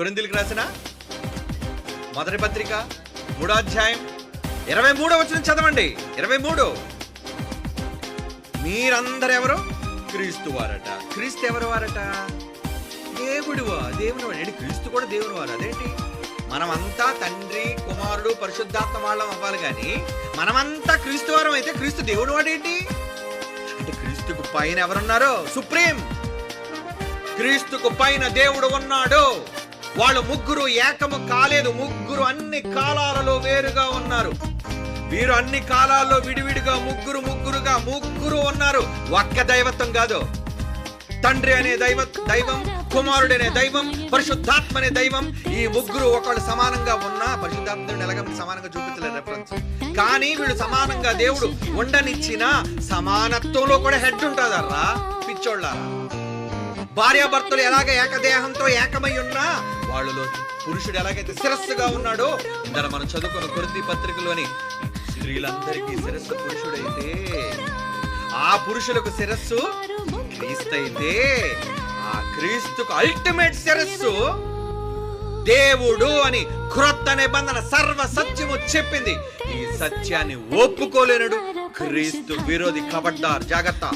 కొరిందులకు రాసిన మొదటి పత్రిక మూడో అధ్యాయం ఇరవై మూడో వచ్చిన చదవండి. ఇరవై మూడు మీరందరెవరు? క్రీస్తు వారట. క్రీస్తు ఎవరు వారట? దేవుడువా? దేవుని వాడు. క్రీస్తు కూడా దేవుని వారు అదేంటి? మనమంతా తండ్రి కుమారుడు పరిశుద్ధాత్మ వాళ్ళం అవ్వాలి కానీ మనమంతా క్రీస్తు వారం అయితే క్రీస్తు దేవుడు వాడేంటి? అంటే క్రీస్తుకు పైన ఎవరున్నారో? సుప్రీం. క్రీస్తుకు పైన దేవుడు ఉన్నాడు. వాళ్ళు ముగ్గురు ఏకము కాలేదు. ముగ్గురు అన్ని కాలాలలో వేరుగా ఉన్నారు. వీరు అన్ని కాలాల్లో విడివిడిగా ముగ్గురు ముగ్గురుగా ముగ్గురు ఉన్నారు. ఒక్క దైవత్వం కాదు. తండ్రి అనే దైవ దైవం కుమారుడు అనే దైవం పరిశుద్ధాత్మ అనే దైవం ఈ ముగ్గురు ఒకళ్ళు సమానంగా ఉన్నా పరిశుద్ధాత్మని ఎలాగ సమానంగా చూపించలేదు రెఫరెన్స్ కానీ వీళ్ళు సమానంగా దేవుడు ఉండనిచ్చిన సమానత్వంలో కూడా హెడ్ ఉంటుందర్రా పిచ్చోళ్ళారా? భార్యాభర్తలు ఎలాగ ఏకదేహంతో ఏకమై ఉన్నా వాళ్ళలో పురుషుడు ఎలాగైతే శిరస్సుగా ఉన్నాడో ఇందా మనం చదువుకున్న కొరింథీ పత్రికలోని స్త్రీలందరికీ శిరస్సు పురుషుడైతే ఆ పురుషులకు శిరస్సు క్రీస్తు అయితే ఆ క్రీస్తుకు అల్టిమేట్ శిరస్సు దేవుడు అని క్రొత్త నిబంధన సర్వ సత్యము చెప్పింది. ఈ సత్యాన్ని ఒప్పుకోలేనడు. క్రీస్తు విరోధి కబడ్డార్. జాగ్రత్త.